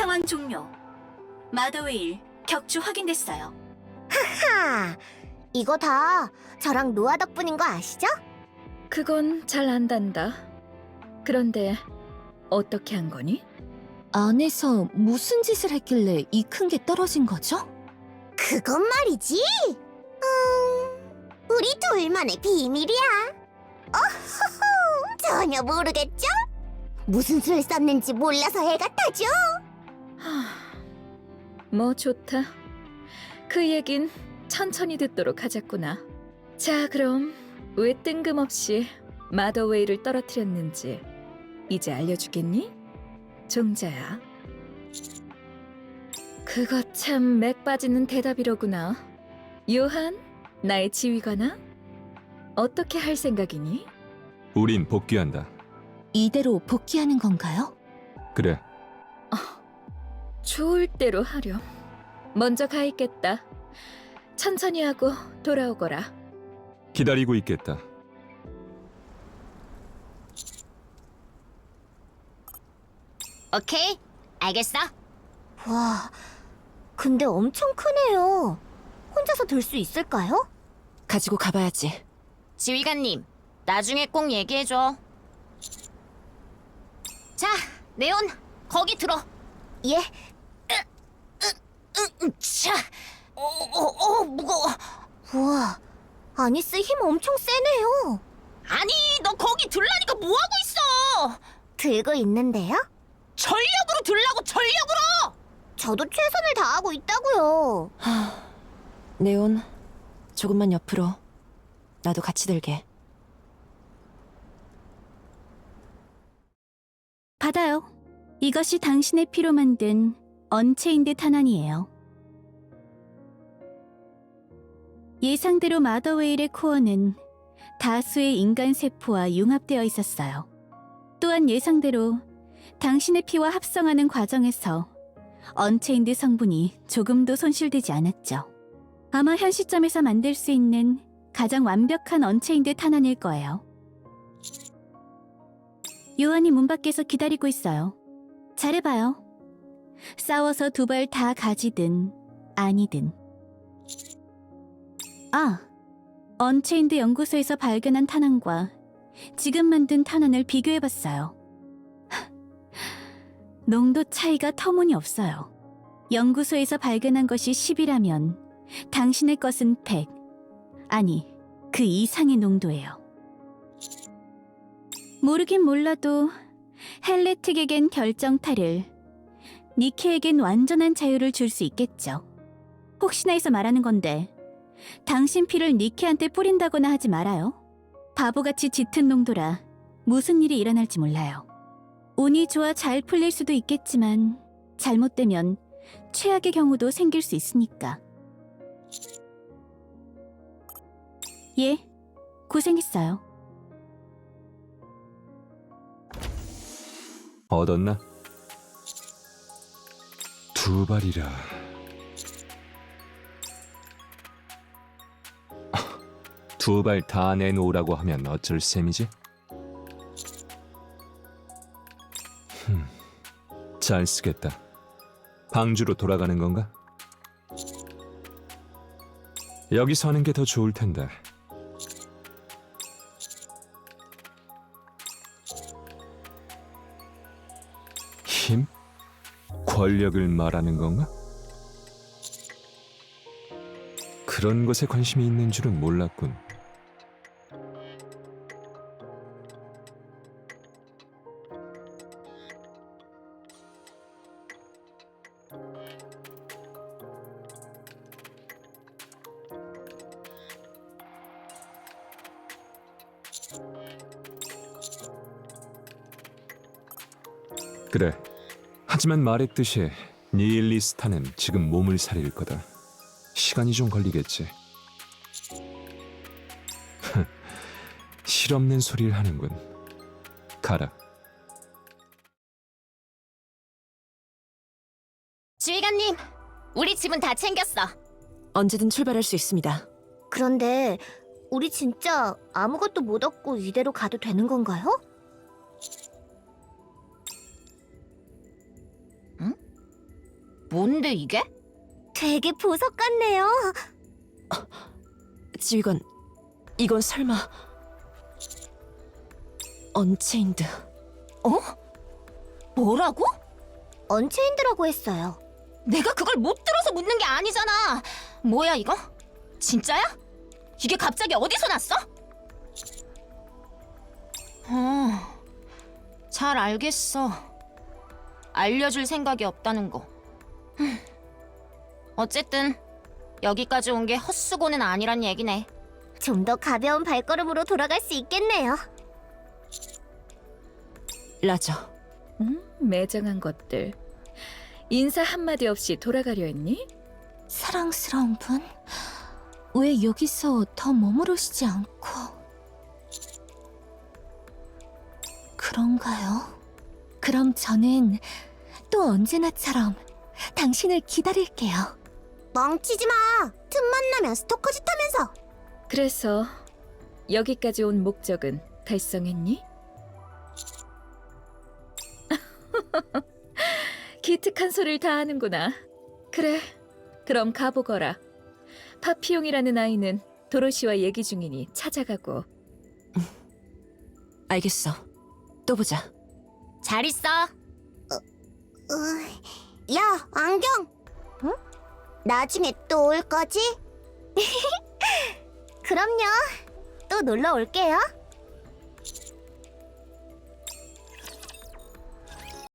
상황 종료. 마더웨일 격추 확인됐어요. 하, 이거 다 저랑 노아 덕분인 거 아시죠? 그건 잘 안단다. 그런데 어떻게 한 거니? 안에서 무슨 짓을 했길래 이 큰 게 떨어진 거죠? 그건 말이지. 음, 우리 둘만의 비밀이야. 어허허, 전혀 모르겠죠? 무슨 수를 썼는지 몰라서 애 같아죠? 하... 뭐 좋다. 그 얘긴 천천히 듣도록 하자꾸나. 자, 그럼 왜 뜬금없이 마더웨이를 떨어뜨렸는지 이제 알려주겠니? 종자야. 그거 참 맥 빠지는 대답이로구나. 요한, 나의 지휘관아? 어떻게 할 생각이니? 우린 복귀한다. 이대로 복귀하는 건가요? 그래, 좋을 대로 하렴. 먼저 가 있겠다. 천천히 하고 돌아오거라. 기다리고 있겠다. 오케이, 알겠어. 와, 근데 엄청 크네요. 혼자서 들 수 있을까요? 가지고 가봐야지. 지휘관님, 나중에 꼭 얘기해줘. 자, 네온, 거기 들어. 예, 자, 어, 어, 어, 무거워. 우와, 아니스 힘 엄청 세네요. 아니, 너 거기 들라니까 뭐 하고 있어? 들고 있는데요? 전력으로 들라고 전력으로! 저도 최선을 다하고 있다고요. 네온, 조금만 옆으로. 나도 같이 들게. 받아요. 이것이 당신의 피로 만든 언체인드 탄환이에요. 예상대로 마더웨일의 코어는 다수의 인간 세포와 융합되어 있었어요. 또한 예상대로 당신의 피와 합성하는 과정에서 언체인드 성분이 조금도 손실되지 않았죠. 아마 현 시점에서 만들 수 있는 가장 완벽한 언체인드 탄환일 거예요. 요한이 문 밖에서 기다리고 있어요. 잘해봐요. 싸워서 두 발 다 가지든 아니든. 아, 언체인드 연구소에서 발견한 탄환과 지금 만든 탄환을 비교해봤어요. 농도 차이가 터무니없어요. 연구소에서 발견한 것이 10이라면 당신의 것은 100. 아니, 그 이상의 농도예요. 모르긴 몰라도 헬레틱에겐 결정타를, 니케에겐 완전한 자유를 줄 수 있겠죠. 혹시나 해서 말하는 건데, 당신 피를 니케한테 뿌린다거나 하지 말아요. 바보같이 짙은 농도라 무슨 일이 일어날지 몰라요. 운이 좋아 잘 풀릴 수도 있겠지만, 잘못되면 최악의 경우도 생길 수 있으니까. 예, 고생했어요. 얻었나? 두 발이라. 두 발 다 내놓으라고 하면 어쩔 셈이지? 흠, 잘 쓰겠다. 방주로 돌아가는 건가? 여기서 하는 게 더 좋을 텐데. 힘? 권력을 말하는 건가? 그런 것에 관심이 있는 줄은 몰랐군. 그래. 하지만 말했듯이 니일리스타는 지금 몸을 사릴 거다. 시간이 좀 걸리겠지. 실없는 소리를 하는군. 가라. 지휘관님, 우리 짐은 다 챙겼어. 언제든 출발할 수 있습니다. 그런데 우리 진짜 아무것도 못 얻고 이대로 가도 되는 건가요? 뭔데 이게? 되게 보석 같네요. 지휘관, 이건 설마 언체인드? 뭐라고? 언체인드라고 했어요. 내가 그걸 못 들어서 묻는 게 아니잖아. 뭐야 이거? 진짜야? 이게 갑자기 어디서 났어? 어, 잘 알겠어. 알려줄 생각이 없다는 거. 흠. 어쨌든 여기까지 온 게 헛수고는 아니란 얘기네. 좀 더 가벼운 발걸음으로 돌아갈 수 있겠네요. 라저, 음, 매정한 것들. 인사 한마디 없이 돌아가려 했니? 사랑스러운 분? 왜 여기서 더 머무르시지 않고? 그런가요? 그럼 저는 또 언제나처럼 당신을 기다릴게요. 멍치지 마. 틈만 나면 스토커 짓 하면서. 그래서 여기까지 온 목적은 달성했니? 기특한 소리를 다 하는구나. 그래, 그럼 가보거라. 파피용이라는 아이는 도로시와 얘기 중이니 찾아가고. 알겠어. 또 보자. 잘 있어. 으, 야, 안경. 응? 나중에 또 올 거지? 그럼요. 또 놀러 올게요.